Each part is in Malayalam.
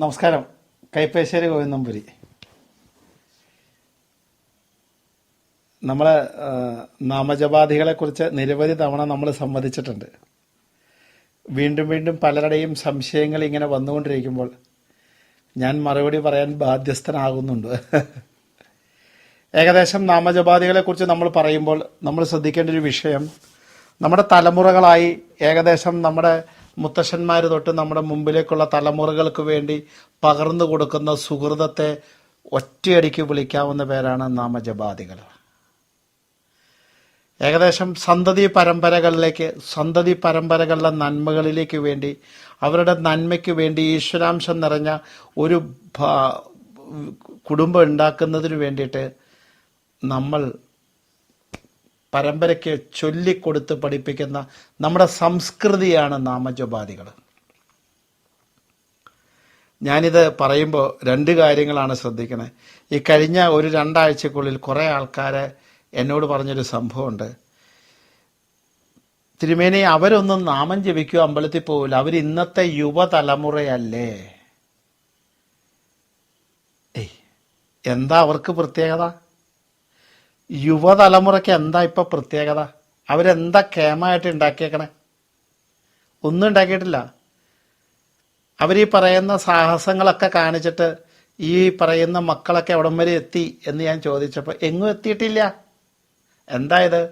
നമസ്കാരം. കൈപ്പേശ്ശേരി നമ്മളെ നമ്മൾ നാമജപാധികളെക്കുറിച്ച് നിരവധി തവണ നമ്മൾ സംവദിച്ചിട്ടുണ്ട്. വീണ്ടും വീണ്ടും പലരുടെയും സംശയങ്ങൾ ഇങ്ങനെ വന്നുകൊണ്ടിരിക്കുമ്പോൾ ഞാൻ മറുപടി പറയാൻ ബാധ്യസ്ഥനാകുന്നുണ്ട്. ഏകദേശം നാമജപാദികളെക്കുറിച്ച് നമ്മൾ പറയുമ്പോൾ നമ്മൾ ശ്രദ്ധിക്കേണ്ട ഒരു വിഷയം നമ്മുടെ തലമുറകളായി ഏകദേശം നമ്മുടെ മുത്തശ്ശന്മാർ തൊട്ട് നമ്മുടെ മുമ്പിലേക്കുള്ള തലമുറകൾക്ക് വേണ്ടി പകർന്നു കൊടുക്കുന്ന സുഹൃതത്തെ ഒറ്റയടിക്ക് വിളിക്കാവുന്ന പേരാണ് നാമജപാദികൾ. ഏകദേശം സന്തതി പരമ്പരകളിലേക്ക് സന്തതി പരമ്പരകളുടെ നന്മകളിലേക്ക് വേണ്ടി അവരുടെ നന്മയ്ക്ക് വേണ്ടി ഈശ്വരാംശം നിറഞ്ഞ ഒരു കുടുംബം ഉണ്ടാക്കുന്നതിന് വേണ്ടിയിട്ട് നമ്മൾ പരമ്പരയ്ക്ക് ചൊല്ലിക്കൊടുത്ത് പഠിപ്പിക്കുന്ന നമ്മുടെ സംസ്കൃതിയാണ് നാമജപാദികൾ. ഞാനിത് പറയുമ്പോൾ രണ്ട് കാര്യങ്ങളാണ് ശ്രദ്ധിക്കുന്നത്. ഈ കഴിഞ്ഞ ഒരു രണ്ടാഴ്ചക്കുള്ളിൽ കുറേ ആൾക്കാരെ എന്നോട് പറഞ്ഞൊരു സംഭവമുണ്ട്. തിരുമേനി അവരൊന്നും നാമം ജപിക്കുക അമ്പലത്തിൽ പോവില്ല. അവർ ഇന്നത്തെ യുവതലമുറയല്ലേ? എന്താ അവർക്ക് പ്രത്യേകത? യുവതലമുറയ്ക്ക് എന്താ ഇപ്പൊ പ്രത്യേകത? അവരെന്താ കേമായിട്ട് ഉണ്ടാക്കിയേക്കണേ? ഒന്നും ഉണ്ടാക്കിയിട്ടില്ല. അവർ ഈ പറയുന്ന സാഹസങ്ങളൊക്കെ കാണിച്ചിട്ട് ഈ പറയുന്ന മക്കളൊക്കെ എവിടം വരെ എത്തി എന്ന് ഞാൻ ചോദിച്ചപ്പോൾ എങ്ങും എത്തിയിട്ടില്ല. എന്താ ഇത്?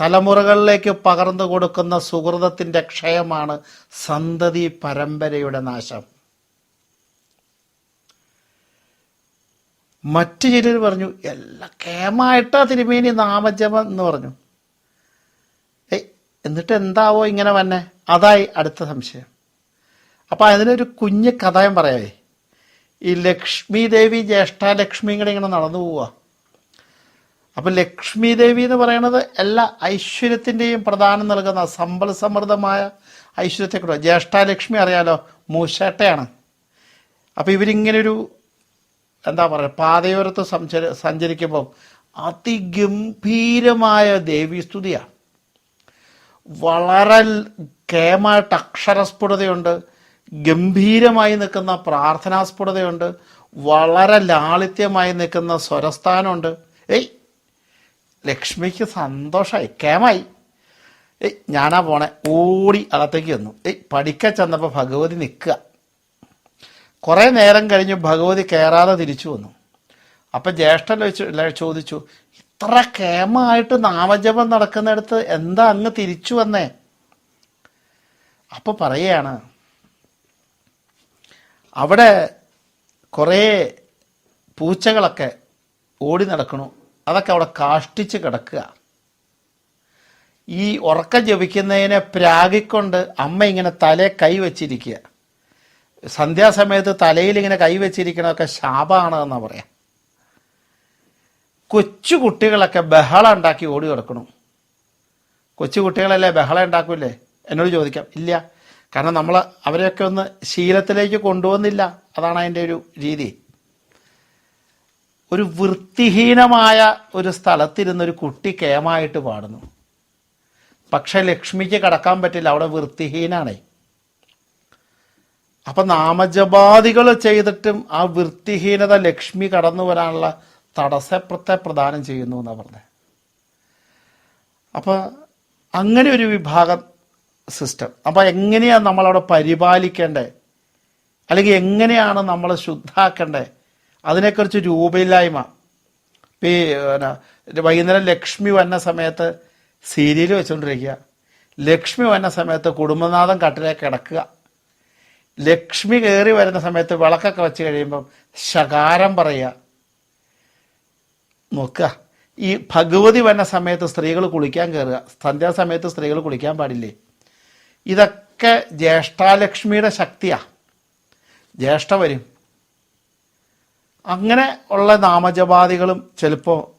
തലമുറകളിലേക്ക് പകർന്നു കൊടുക്കുന്ന സുഹൃതത്തിന്റെ ക്ഷയമാണ് സന്തതി പരമ്പരയുടെ നാശം. മറ്റു ചിലർ പറഞ്ഞു എല്ലാ കേമായിട്ടാ തിരുമേനി നാമജപം എന്ന് പറഞ്ഞു. ഏയ് എന്നിട്ട് എന്താവോ ഇങ്ങനെ വന്നെ? അതായി അടുത്ത സംശയം. അപ്പൊ അതിനൊരു കുഞ്ഞ് കഥയും പറയാവേ. ഈ ലക്ഷ്മി ദേവി ജ്യേഷ്ഠാലക്ഷ്മി ഇങ്ങനെ ഇങ്ങനെ നടന്നു പോവുക അപ്പൊ ലക്ഷ്മി ദേവി എന്ന് പറയുന്നത് എല്ലാ ഐശ്വര്യത്തിന്റെയും പ്രധാനം നൽകുന്ന സമ്പൽ സമൃദ്ധമായ ഐശ്വര്യത്തെ കൂടെ ജ്യേഷ്ഠാലക്ഷ്മി അറിയാലോ മൂശേട്ടയാണ്. അപ്പോൾ ഇവരിങ്ങനെ ഒരു എന്താ പറയുക പാതയോരത്ത് സഞ്ചര സഞ്ചരിക്കുമ്പോൾ അതിഗംഭീരമായ ദേവീസ്തുതിയാണ് വളരെ കേമായിട്ട് അക്ഷരസ്ഫുടതയുണ്ട് ഗംഭീരമായി നിൽക്കുന്ന പ്രാർത്ഥനാസ്ഫുടതയുണ്ട് വളരെ ലാളിത്യമായി നിൽക്കുന്ന സ്വരസ്ഥാനമുണ്ട്. ഏയ് ലക്ഷ്മിക്ക് സന്തോഷമായി കേമായി. ഏയ് ഞാനാ പോണേ ഓടി അകത്തേക്ക് വന്നു ഏയ് പഠിക്കാൻ ചെന്നപ്പോൾ ഭഗവതി നിൽക്കുക. കുറെ നേരം കഴിഞ്ഞ് ഭഗവതി കയറാതെ തിരിച്ചു വന്നു. അപ്പം ജ്യേഷ്ഠൻ ചോദിച്ചു ഇത്ര കേമായിട്ട് നാമജപം നടക്കുന്നിടത്ത് എന്താ അങ്ങ് തിരിച്ചു വന്നേ? അപ്പോൾ പറയുകയാണ് അവിടെ കുറേ പൂച്ചകളൊക്കെ ഓടി നടക്കണു. അതൊക്കെ അവിടെ കാഷ്ടിച്ച് കിടക്കുക. ഈ ഉറക്കം ജപിക്കുന്നതിനെ പ്രാഗിക്കൊണ്ട് അമ്മ ഇങ്ങനെ തലേ കൈ വച്ചിരിക്കുക. സന്ധ്യാസമയത്ത് തലയിൽ ഇങ്ങനെ കൈവച്ചിരിക്കണതൊക്കെ ശാപമാണ് എന്നാ പറയാം. കൊച്ചു കുട്ടികളൊക്കെ ബഹളം ഉണ്ടാക്കി ഓടി കിടക്കണു കൊച്ചു കുട്ടികളല്ലേ ബഹളം ഉണ്ടാക്കൂലേ എന്നോട് ചോദിക്കാം. ഇല്ല. കാരണം നമ്മൾ അവരെയൊക്കെ ഒന്ന് ശീലത്തിലേക്ക് കൊണ്ടുവന്നില്ല. അതാണ് അതിന്റെ ഒരു രീതി. ഒരു വൃത്തിഹീനമായ ഒരു സ്ഥലത്തിരുന്നൊരു കുട്ടി കേമായിട്ട് പാടുന്നു. പക്ഷെ ലക്ഷ്മിക്ക് കടക്കാൻ പറ്റില്ല. അവിടെ വൃത്തിഹീനാണേ. അപ്പൊ നാമജപാദികൾ ചെയ്തിട്ടും ആ വൃത്തിഹീനത ലക്ഷ്മി കടന്നു വരാനുള്ള തടസ്സത്തെ പ്രദാനം ചെയ്യുന്നു എന്നാണ് പറഞ്ഞത് അപ്പൊ അങ്ങനെ ഒരു വിഭാഗം സിസ്റ്റം. അപ്പൊ എങ്ങനെയാ നമ്മളവിടെ പരിപാലിക്കേണ്ടേ? അല്ലെങ്കിൽ എങ്ങനെയാണ് നമ്മൾ ശുദ്ധാക്കേണ്ടേ? അതിനെക്കുറിച്ച് രൂപയില്ലായ്മ. പിന്നെ വൈകുന്നേരം ലക്ഷ്മി വന്ന സമയത്ത് സീരിയൽ വെച്ചുകൊണ്ടിരിക്കുക ലക്ഷ്മി വന്ന സമയത്ത് കുടുംബനാഥം കട്ടിലേക്ക് കിടക്കുക. ലക്ഷ്മി കയറി വരുന്ന സമയത്ത് വിളക്കൊക്കെ വെച്ച് കഴിയുമ്പം ശകാരം പറയുക. നോക്കുക. ഈ ഭഗവതി വന്ന സമയത്ത് സ്ത്രീകൾ കുളിക്കാൻ കയറുക. സന്ധ്യാസമയത്ത് സ്ത്രീകൾ കുളിക്കാൻ പാടില്ലേ? ഇതൊക്കെ ജ്യേഷ്ഠാലക്ഷ്മിയുടെ ശക്തിയാ. ജ്യേഷ്ഠ വരും. അങ്ങനെ ഉള്ള നാമജപാദികളും ചിലപ്പോൾ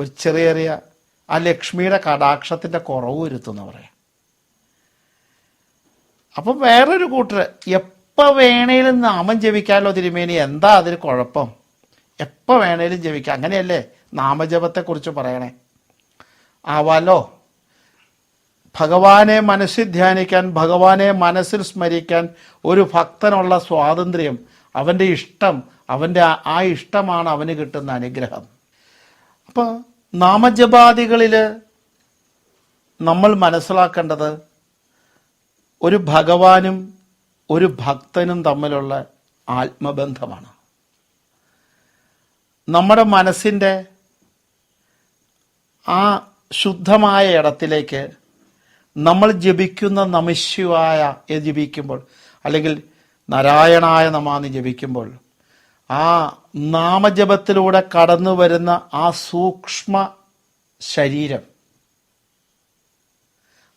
ഒരു ചെറിയ ചെറിയ ആ ലക്ഷ്മിയുടെ കടാക്ഷത്തിന്റെ കുറവ് വരുത്തുമെന്ന് പറയാം. അപ്പം വേറൊരു കൂട്ടർ എപ്പോൾ വേണേലും നാമം ജപിക്കാമല്ലോ തിരുമേനി എന്താ അതിന് കുഴപ്പം? എപ്പോൾ വേണേലും ജപിക്കാം അങ്ങനെയല്ലേ നാമജപത്തെക്കുറിച്ച് പറയണേ. ആവാലോ? ഭഗവാനെ മനസ്സിൽ ധ്യാനിക്കാൻ ഭഗവാനെ മനസ്സിൽ സ്മരിക്കാൻ ഒരു ഭക്തനുള്ള സ്വാതന്ത്ര്യം അവന്റെ ഇഷ്ടം അവന്റെ ആ ഇഷ്ടമാണ് അവന് കിട്ടുന്ന അനുഗ്രഹം. അപ്പോൾ നാമജപാദികളിൽ നമ്മൾ മനസ്സിലാക്കേണ്ടത് ഒരു ഭഗവാനും ഒരു ഭക്തനും തമ്മിലുള്ള ആത്മബന്ധമാണ്. നമ്മുടെ മനസ്സിന്റെ ആ ശുദ്ധമായ ഇടത്തിലേക്ക് നമ്മൾ ജപിക്കുന്ന നമശിവായ ജപിക്കുമ്പോൾ അല്ലെങ്കിൽ നാരായണായ നമാന്ന് ജപിക്കുമ്പോൾ ആ നാമജപത്തിലൂടെ കടന്നു വരുന്ന ആ സൂക്ഷ്മ ശരീരം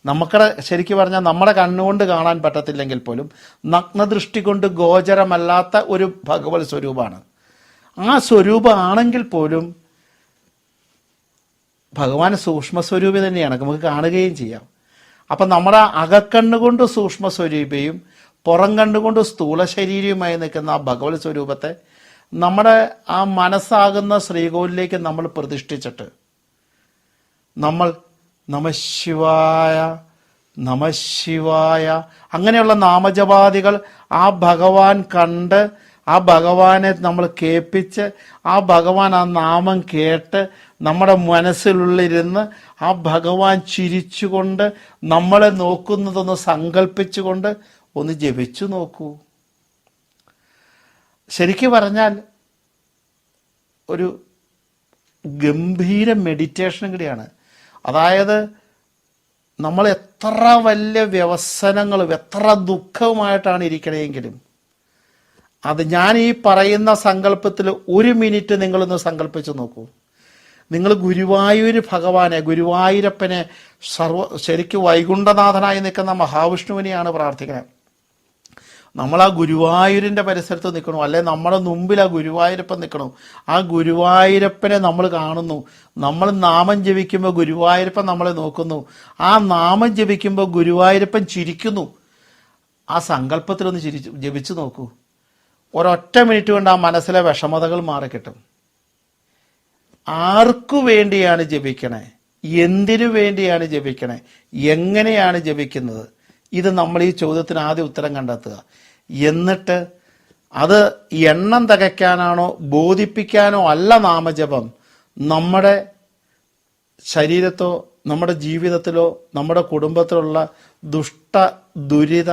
നമുക്കടെ ശരിക്കും പറഞ്ഞാൽ നമ്മുടെ കണ്ണുകൊണ്ട് കാണാൻ പറ്റത്തില്ലെങ്കിൽ പോലും നഗ്നദൃഷ്ടി കൊണ്ട് ഗോചരമല്ലാത്ത ഒരു ഭഗവത് സ്വരൂപമാണ് ആ സ്വരൂപമാണെങ്കിൽ പോലും ഭഗവാൻ സൂക്ഷ്മ സ്വരൂപി തന്നെയാണ്. നമുക്ക് കാണുകയും ചെയ്യാം. അപ്പം നമ്മുടെ അകക്കണ്ണുകൊണ്ട് സൂക്ഷ്മ സ്വരൂപിയും പുറം കണ്ണുകൊണ്ട് സ്ഥൂല ശരീരവുമായി നിൽക്കുന്ന ആ ഭഗവത് സ്വരൂപത്തെ നമ്മുടെ ആ മനസ്സാകുന്ന ശ്രീകോവിലേക്ക് നമ്മൾ പ്രതിഷ്ഠിച്ചിട്ട് നമ്മൾ നമശിവായ നമശിവായ അങ്ങനെയുള്ള നാമജപാദികൾ ആ ഭഗവാൻ കണ്ട് ആ ഭഗവാനെ നമ്മൾ കേൾപ്പിച്ച് ആ ഭഗവാൻ ആ നാമം കേട്ട് നമ്മുടെ മനസ്സിലുള്ളിരുന്ന് ആ ഭഗവാൻ ചിരിച്ചുകൊണ്ട് നമ്മളെ നോക്കുന്നതൊന്ന് സങ്കല്പിച്ചുകൊണ്ട് ഒന്ന് ജപിച്ചു നോക്കൂ. ശരിക്കു പറഞ്ഞാൽ ഒരു ഗംഭീര മെഡിറ്റേഷനും കൂടിയാണ്. അതായത് നമ്മൾ എത്ര വലിയ വ്യവസനങ്ങളും എത്ര ദുഃഖവുമായിട്ടാണ് ഇരിക്കണമെങ്കിലും അത് ഞാൻ ഈ പറയുന്ന സങ്കല്പത്തിൽ ഒരു മിനിറ്റ് നിങ്ങളൊന്ന് സങ്കല്പിച്ച് നോക്കൂ. നിങ്ങൾ ഗുരുവായൂർ ഭഗവാനെ ഗുരുവായൂരപ്പനെ സർവ ശരിക്കും വൈകുണ്ഠനാഥനായി നിൽക്കുന്ന മഹാവിഷ്ണുവിനെയാണ് പ്രാർത്ഥിക്കുന്നത് നമ്മൾ ആ ഗുരുവായൂരിന്റെ പരിസരത്ത് നിൽക്കണു അല്ലെ നമ്മുടെ മുമ്പിൽ ആ ഗുരുവായൂരപ്പൻ നിൽക്കണു ആ ഗുരുവായൂരപ്പനെ നമ്മൾ കാണുന്നു. നമ്മൾ നാമം ജപിക്കുമ്പോൾ ഗുരുവായൂരപ്പൻ നമ്മളെ നോക്കുന്നു. ആ നാമം ജപിക്കുമ്പോൾ ഗുരുവായൂരപ്പൻ ചിരിക്കുന്നു. ആ സങ്കല്പത്തിലൊന്ന് ചിരിച്ചു ജപിച്ചു നോക്കൂ. ഒരൊറ്റ മിനിറ്റ് കൊണ്ട് ആ മനസ്സിലെ വിഷമതകൾ മാറിക്കിട്ടും ആർക്കു വേണ്ടിയാണ് ജപിക്കണേ? എന്തിനു വേണ്ടിയാണ് ജപിക്കണേ? എങ്ങനെയാണ് ജപിക്കുന്നത്? ഇത് നമ്മൾ ഈ ചോദ്യത്തിന് ആദ്യം ഉത്തരം കണ്ടെത്തുക. എന്നിട്ട് അത് എണ്ണം തികയ്ക്കാനാണോ ബോധിപ്പിക്കാനോ അല്ല നാമജപം. നമ്മുടെ ശരീരത്തോ നമ്മുടെ ജീവിതത്തിലോ നമ്മുടെ കുടുംബത്തിലുള്ള ദുഷ്ട ദുരിത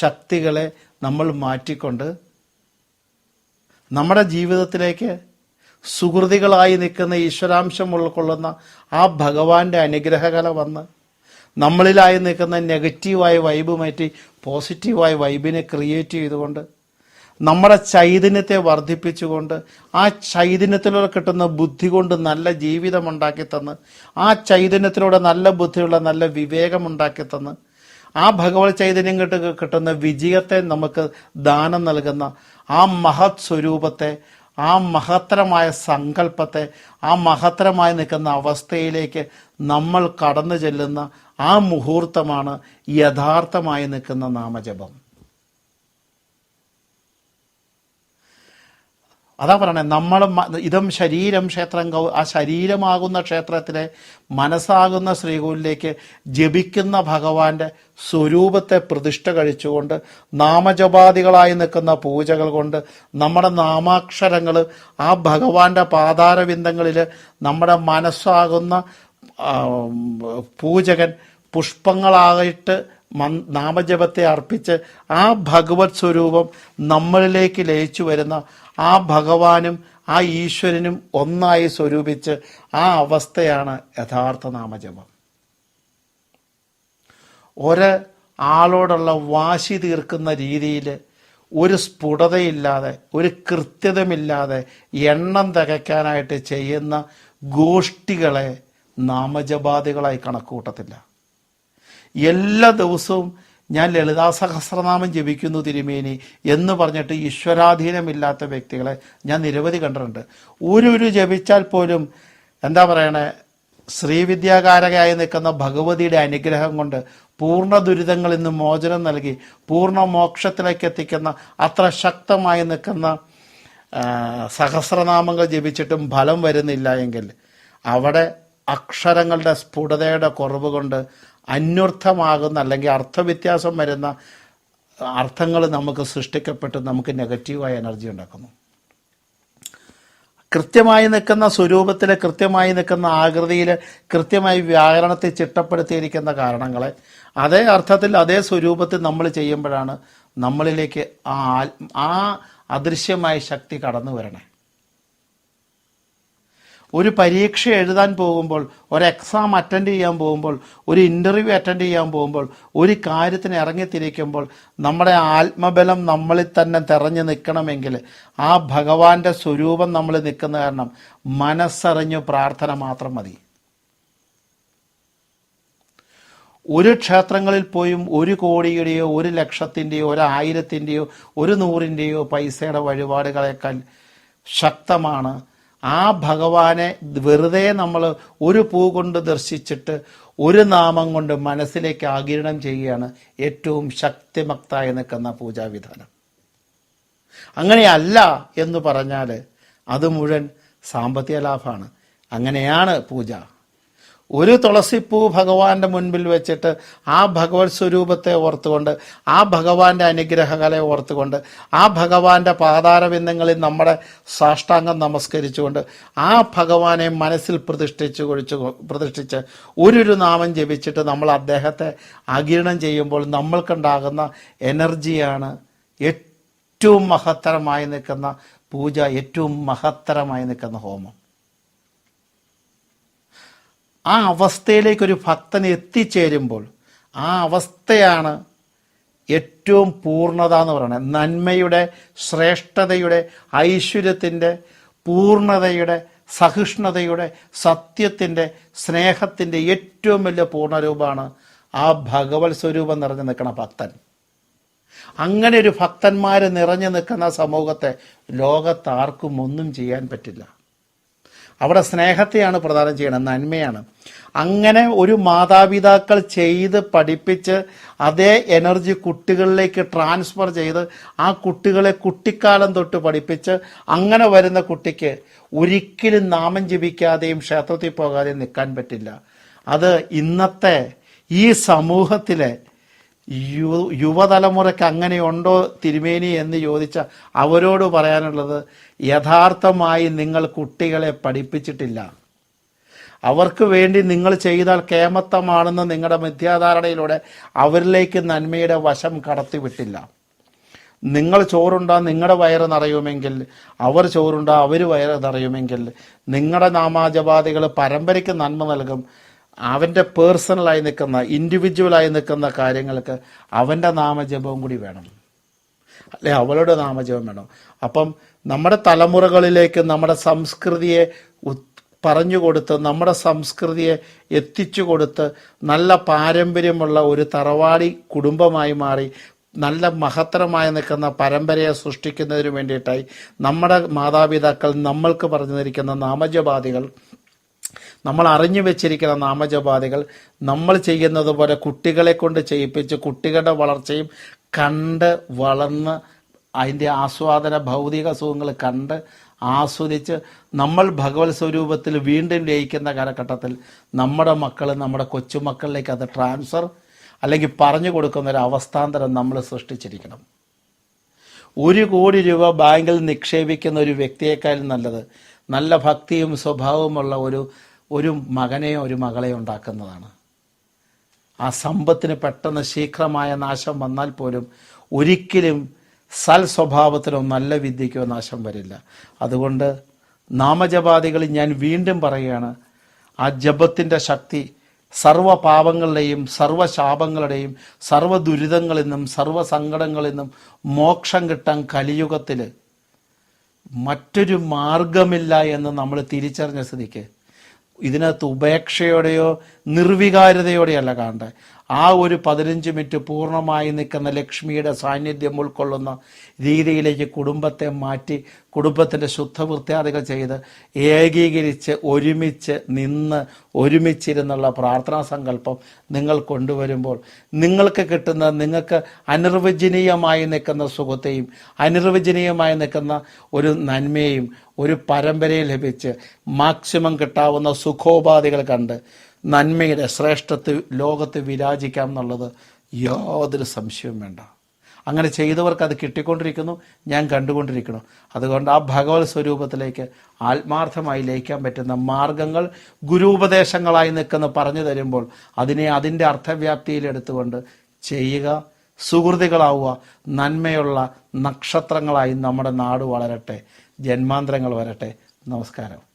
ശക്തികളെ നമ്മൾ മാറ്റിക്കൊണ്ട് നമ്മുടെ ജീവിതത്തിലേക്ക് സുഹൃതികളായി നിൽക്കുന്ന ഈശ്വരാംശം ഉൾക്കൊള്ളുന്ന ആ ഭഗവാന്റെ അനുഗ്രഹകല വന്ന് നമ്മളിലായി നിൽക്കുന്ന നെഗറ്റീവായ വൈബ് മാറ്റി പോസിറ്റീവായ വൈബിനെ ക്രിയേറ്റ് ചെയ്തുകൊണ്ട് നമ്മുടെ ചൈതന്യത്തെ വർദ്ധിപ്പിച്ചുകൊണ്ട് ആ ചൈതന്യത്തിലൂടെ കിട്ടുന്ന ബുദ്ധി കൊണ്ട് നല്ല ജീവിതം ഉണ്ടാക്കി തന്ന് ആ ചൈതന്യത്തിലൂടെ നല്ല ബുദ്ധിയുള്ള നല്ല വിവേകം ഉണ്ടാക്കി തന്ന് ആ ഭഗവത് ചൈതന്യം കിട്ട് കിട്ടുന്ന വിജയത്തെ നമുക്ക് ദാനം നൽകുന്ന ആ മഹത് സ്വരൂപത്തെ ആ മഹത്തരമായ സങ്കല്പത്തെ ആ മഹത്തരമായി നിൽക്കുന്ന അവസ്ഥയിലേക്ക് നമ്മൾ കടന്നു ചെല്ലുന്ന ആ മുഹൂർത്തമാണ് യഥാർത്ഥമായി നിൽക്കുന്ന നാമജപം. അതാ പറയണേ നമ്മൾ ഇതം ശരീരം ക്ഷേത്രം ആ ശരീരമാകുന്ന ക്ഷേത്രത്തിലെ മനസ്സാകുന്ന ശ്രീകോവിലേക്ക് ജപിക്കുന്ന ഭഗവാന്റെ സ്വരൂപത്തെ പ്രതിഷ്ഠ കഴിച്ചുകൊണ്ട് നാമജപാദികളായി നിൽക്കുന്ന പൂജകൾ കൊണ്ട് നമ്മുടെ നാമാക്ഷരങ്ങൾ ആ ഭഗവാന്റെ പാതാരവിന്ദങ്ങളിൽ നമ്മുടെ മനസ്സാകുന്ന പൂജകൻ പുഷ്പങ്ങളായിട്ട് നാമജപത്തെ അർപ്പിച്ച് ആ ഭഗവത് സ്വരൂപം നമ്മളിലേക്ക് ലയിച്ചു വരുന്ന ആ ഭഗവാനും ആ ഈശ്വരനും ഒന്നായി സ്വരൂപിച്ച് ആ അവസ്ഥയാണ് യഥാർത്ഥ നാമജപം. ഒരു ആളോടുള്ള വാശി തീർക്കുന്ന രീതിയിൽ ഒരു സ്ഫുടതയില്ലാതെ ഒരു കൃത്യതമില്ലാതെ എണ്ണം തികയ്ക്കാനായിട്ട് ചെയ്യുന്ന ഗോഷ്ഠികളെ നാമജപാദികളായി കണക്കുകൂട്ടത്തില്ല. എല്ലാ ദിവസവും ഞാൻ ലളിതാ സഹസ്രനാമം ജപിക്കുന്നു തിരുമേനി എന്ന് പറഞ്ഞിട്ട് ഈശ്വരാധീനമില്ലാത്ത വ്യക്തികളെ ഞാൻ നിരവധി കണ്ടിട്ടുണ്ട്. ഒരു ഒരു ജപിച്ചാൽ പോലും എന്താ പറയണേ ശ്രീവിദ്യാകാരകയായി നിൽക്കുന്ന ഭഗവതിയുടെ അനുഗ്രഹം കൊണ്ട് പൂർണ ദുരിതങ്ങളിൽ നിന്ന് മോചനം നൽകി പൂർണ മോക്ഷത്തിലേക്ക് എത്തിക്കുന്ന അത്ര ശക്തമായി നിൽക്കുന്ന സഹസ്രനാമങ്ങൾ ജപിച്ചിട്ടും ഫലം വരുന്നില്ല എങ്കിൽ അവിടെ അക്ഷരങ്ങളുടെ സ്ഫുടതയുടെ കുറവ് കൊണ്ട് അന്വർത്ഥമാകുന്ന അല്ലെങ്കിൽ അർത്ഥവ്യത്യാസം വരുന്ന അർത്ഥങ്ങൾ നമുക്ക് സൃഷ്ടിക്കപ്പെട്ട് നമുക്ക് നെഗറ്റീവായ എനർജി ഉണ്ടാക്കുന്നു. കൃത്യമായി നിൽക്കുന്ന സ്വരൂപത്തിൽ കൃത്യമായി നിൽക്കുന്ന ആകൃതിയിൽ കൃത്യമായി വ്യാകരണത്തെ ചിട്ടപ്പെടുത്തിയിരിക്കുന്ന കാരണങ്ങളെ അതേ അർത്ഥത്തിൽ അതേ സ്വരൂപത്തിൽ നമ്മൾ ചെയ്യുമ്പോഴാണ് നമ്മളിലേക്ക് ആ ആ അദൃശ്യമായ ശക്തി കടന്നു വരണേ ഒരു പരീക്ഷ എഴുതാൻ പോകുമ്പോൾ ഒരു എക്സാം അറ്റൻഡ് ചെയ്യാൻ പോകുമ്പോൾ ഒരു ഇന്റർവ്യൂ അറ്റൻഡ് ചെയ്യാൻ പോകുമ്പോൾ ഒരു കാര്യത്തിന് ഇറങ്ങിത്തിരിക്കുമ്പോൾ നമ്മുടെ ആത്മബലം നമ്മളിൽ തന്നെ തെരഞ്ഞു നിൽക്കണമെങ്കിൽ ആ ഭഗവാന്റെ സ്വരൂപം നമ്മൾ നിൽക്കുന്ന കാരണം മനസ്സറിഞ്ഞു പ്രാർത്ഥന മാത്രം മതി. ഒരു ക്ഷേത്രങ്ങളിൽ പോയും ഒരു കോടിയുടെയോ ഒരു ലക്ഷത്തിന്റെയോ ഒരു ആയിരത്തിന്റെയോ ഒരു നൂറിന്റെയോ പൈസയുടെ വഴിപാടുകളേക്കാൾ ശക്തമാണ് ആ ഭഗവാനെ വെറുതെ നമ്മൾ ഒരു പൂ കൊണ്ട് ദർശിച്ചിട്ട് ഒരു നാമം കൊണ്ട് മനസ്സിലേക്ക് ആകിരണം ചെയ്യുകയാണ് ഏറ്റവും ശക്തിമക്തായി നിൽക്കുന്ന പൂജാവിധാനം. അങ്ങനെയല്ല എന്ന് പറഞ്ഞാൽ അത് മുഴുവൻ സാമ്പത്തിക ലാഭമാണ്. അങ്ങനെയാണ് പൂജ. ഒരു തുളസിപ്പൂ ഭഗവാന്റെ മുൻപിൽ വെച്ചിട്ട് ആ ഭഗവത് സ്വരൂപത്തെ ഓർത്തുകൊണ്ട് ആ ഭഗവാന്റെ അനുഗ്രഹങ്ങളെ ഓർത്തുകൊണ്ട് ആ ഭഗവാന്റെ പാതാരബിന്ദങ്ങളിൽ നമ്മുടെ സാഷ്ടാംഗം നമസ്കരിച്ചുകൊണ്ട് ആ ഭഗവാനെ മനസ്സിൽ പ്രതിഷ്ഠിച്ചു കുഴിച്ച് പ്രതിഷ്ഠിച്ച് ഒരു നാമം ജപിച്ചിട്ട് നമ്മൾ അദ്ദേഹത്തെ ആകിരണം ചെയ്യുമ്പോൾ നമ്മൾക്കുണ്ടാകുന്ന എനർജിയാണ് ഏറ്റവും മഹത്തരമായി നിൽക്കുന്ന പൂജ ഏറ്റവും മഹത്തരമായി നിൽക്കുന്ന ഹോമം. ആ അവസ്ഥയിലേക്ക് ഒരു ഭക്തൻ എത്തിച്ചേരുമ്പോൾ ആ അവസ്ഥയാണ് ഏറ്റവും പൂർണത എന്ന് പറയുന്നത്. നന്മയുടെ ശ്രേഷ്ഠതയുടെ ഐശ്വര്യത്തിന്റെ പൂർണതയുടെ സഹിഷ്ണുതയുടെ സത്യത്തിന്റെ സ്നേഹത്തിന്റെ ഏറ്റവും വലിയ പൂർണരൂപമാണ് ആ ഭഗവത് സ്വരൂപം നിറഞ്ഞു നിൽക്കുന്ന ഭക്തൻ. അങ്ങനെ ഒരു ഭക്തന്മാർ നിറഞ്ഞു നിൽക്കുന്ന സമൂഹത്തെ ലോകത്താർക്കും ഒന്നും ചെയ്യാൻ പറ്റില്ല. അവിടെ സ്നേഹത്തെയാണ് പ്രദാനം ചെയ്യണം നന്മയാണ്. അങ്ങനെ ഒരു മാതാപിതാക്കൾ ചെയ്ത് പഠിപ്പിച്ച് അതേ എനർജി കുട്ടികളിലേക്ക് ട്രാൻസ്ഫർ ചെയ്ത് ആ കുട്ടികളെ കുട്ടിക്കാലം തൊട്ട് പഠിപ്പിച്ച് അങ്ങനെ വരുന്ന കുട്ടിക്ക് ഒരിക്കലും നാമം ജപിക്കാതെയും ക്ഷേത്രത്തിൽ പോകാതെയും നിൽക്കാൻ പറ്റില്ല. അത് ഇന്നത്തെ ഈ സമൂഹത്തിലെ യു യുവതലമുറയ്ക്ക് അങ്ങനെയുണ്ടോ തിരുമേനി എന്ന് ചോദിച്ച അവരോട് പറയാനുള്ളത് യഥാർത്ഥമായി നിങ്ങൾ കുട്ടികളെ പഠിപ്പിച്ചിട്ടില്ല. അവർക്ക് വേണ്ടി നിങ്ങൾ ചെയ്താൽ കേമത്തമാണെന്ന് നിങ്ങളുടെ മിഥ്യാധാരണയിലൂടെ അവരിലേക്ക് നന്മയുടെ വശം കടത്തിവിട്ടില്ല. നിങ്ങൾ ചോറുണ്ടാ നിങ്ങളുടെ വയറ് നിറയുമെങ്കിൽ അവർ ചോറുണ്ടാ അവർ വയറ് നിറയുമെങ്കിൽ നിങ്ങളുടെ നാമാജപാദികൾ പരമ്പരയ്ക്ക് നന്മ നൽകും. അവന്റെ പേഴ്സണലായി നിൽക്കുന്ന ഇൻഡിവിജ്വലായി നിൽക്കുന്ന കാര്യങ്ങൾക്ക് അവന്റെ നാമജപവും കൂടി വേണം. അല്ലെ അവളുടെ നാമജപം വേണം. അപ്പം നമ്മുടെ തലമുറകളിലേക്ക് നമ്മുടെ സംസ്കൃതിയെ പറഞ്ഞു കൊടുത്ത് നമ്മുടെ സംസ്കൃതിയെ എത്തിച്ചു കൊടുത്ത് നല്ല പാരമ്പര്യമുള്ള ഒരു തറവാടി കുടുംബമായി മാറി നല്ല മഹത്തരമായി നിൽക്കുന്ന പരമ്പരയെ സൃഷ്ടിക്കുന്നതിന് വേണ്ടിയിട്ടായി നമ്മുടെ മാതാപിതാക്കൾ നമ്മൾക്ക് പറഞ്ഞു തന്നിരിക്കുന്ന നാമജപാദികൾ നമ്മൾ അറിഞ്ഞു വെച്ചിരിക്കുന്ന നാമജപാദികൾ നമ്മൾ ചെയ്യുന്നത് പോലെ കുട്ടികളെ കൊണ്ട് ചെയ്യിപ്പിച്ച് കുട്ടികളുടെ വളർച്ചയും കണ്ട് വളർന്ന് അതിന്റെ ആസ്വാദന ഭൗതിക സുഖങ്ങൾ കണ്ട് ആസ്വദിച്ച് നമ്മൾ ഭഗവത് സ്വരൂപത്തിൽ വീണ്ടും ലയിക്കുന്ന കാലഘട്ടത്തിൽ നമ്മുടെ മക്കൾ നമ്മുടെ കൊച്ചുമക്കളിലേക്ക് അത് ട്രാൻസ്ഫർ അല്ലെങ്കിൽ പറഞ്ഞു കൊടുക്കുന്ന ഒരു അവസ്ഥാന്തരം നമ്മൾ സൃഷ്ടിച്ചിരിക്കണം. ഒരു കോടി രൂപ ബാങ്കിൽ നിക്ഷേപിക്കുന്ന ഒരു വ്യക്തിയേക്കാൾ നല്ലത്. നല്ല ഭക്തിയും സ്വഭാവമുള്ള ഒരു ഒരു മകനെയോ ഒരു മകളെയോ ഉണ്ടാക്കുന്നതാണ്. ആ സമ്പത്തിന് പെട്ടെന്ന് ശീഘ്രമായ നാശം വന്നാൽ പോലും ഒരിക്കലും സൽ സ്വഭാവത്തിനോ നല്ല വിദ്യയ്ക്കോ നാശം വരില്ല. അതുകൊണ്ട് നാമജപാദികളിൽ ഞാൻ വീണ്ടും പറയുകയാണ് ആ ജപത്തിന്റെ ശക്തി സർവ പാപങ്ങളുടെയും സർവ ശാപങ്ങളുടെയും സർവ ദുരിതങ്ങളിൽ നിന്നും സർവ സങ്കടങ്ങളിൽ നിന്നും മോക്ഷം കിട്ടാൻ കലിയുഗത്തിൽ മറ്റൊരു മാർഗമില്ല എന്ന് നമ്മൾ തിരിച്ചറിഞ്ഞ സ്ഥിതിക്ക് ഇതിനകത്ത് ഉപേക്ഷയോടെയോ നിർവികാരതയോടെയല്ല കാണേണ്ടത്. ആ ഒരു പതിനഞ്ച് മിനിറ്റ് പൂർണമായി നിൽക്കുന്ന ലക്ഷ്മിയുടെ സാന്നിധ്യം ഉൾക്കൊള്ളുന്ന രീതിയിലേക്ക് കുടുംബത്തെ മാറ്റി കുടുംബത്തിന്റെ ശുദ്ധവൃത്യാദികൾ ചെയ്ത് ഏകീകരിച്ച് ഒരുമിച്ച് നിന്ന് ഒരുമിച്ചിരുന്നുള്ള പ്രാർത്ഥനാ സങ്കല്പം നിങ്ങൾ കൊണ്ടുവരുമ്പോൾ നിങ്ങൾക്ക് കിട്ടുന്ന നിങ്ങൾക്ക് അനിർവചനീയമായി നിൽക്കുന്ന സുഖത്തെയും അനിർവചനീയമായി നിൽക്കുന്ന ഒരു നന്മയും ഒരു പരമ്പരയെ ലഭിച്ച് മാക്സിമം കിട്ടാവുന്ന സുഖോപാധികൾ കണ്ട് നന്മയുടെ ശ്രേഷ്ഠത്തെ ലോകത്ത് വിരാജിക്കാം എന്നുള്ളത് യാതൊരു സംശയവും വേണ്ട. അങ്ങനെ ചെയ്തവർക്ക് അത് കിട്ടിക്കൊണ്ടിരിക്കുന്നു ഞാൻ കണ്ടുകൊണ്ടിരിക്കുന്നു. അതുകൊണ്ട് ആ ഭഗവത് സ്വരൂപത്തിലേക്ക് ആത്മാർത്ഥമായി ലയിക്കാൻ പറ്റുന്ന മാർഗങ്ങൾ ഗുരുപദേശങ്ങളായി നിൽക്കുന്ന പറഞ്ഞു തരുമ്പോൾ അതിനെ അതിന്റെ അർത്ഥവ്യാപ്തിയിൽ എടുത്തുകൊണ്ട് ചെയ്യുക സുഹൃതികളാവുക നന്മയുള്ള നക്ഷത്രങ്ങളായി നമ്മുടെ നാട് വളരട്ടെ. ജന്മാന്തരങ്ങൾ വരട്ടെ. നമസ്കാരം.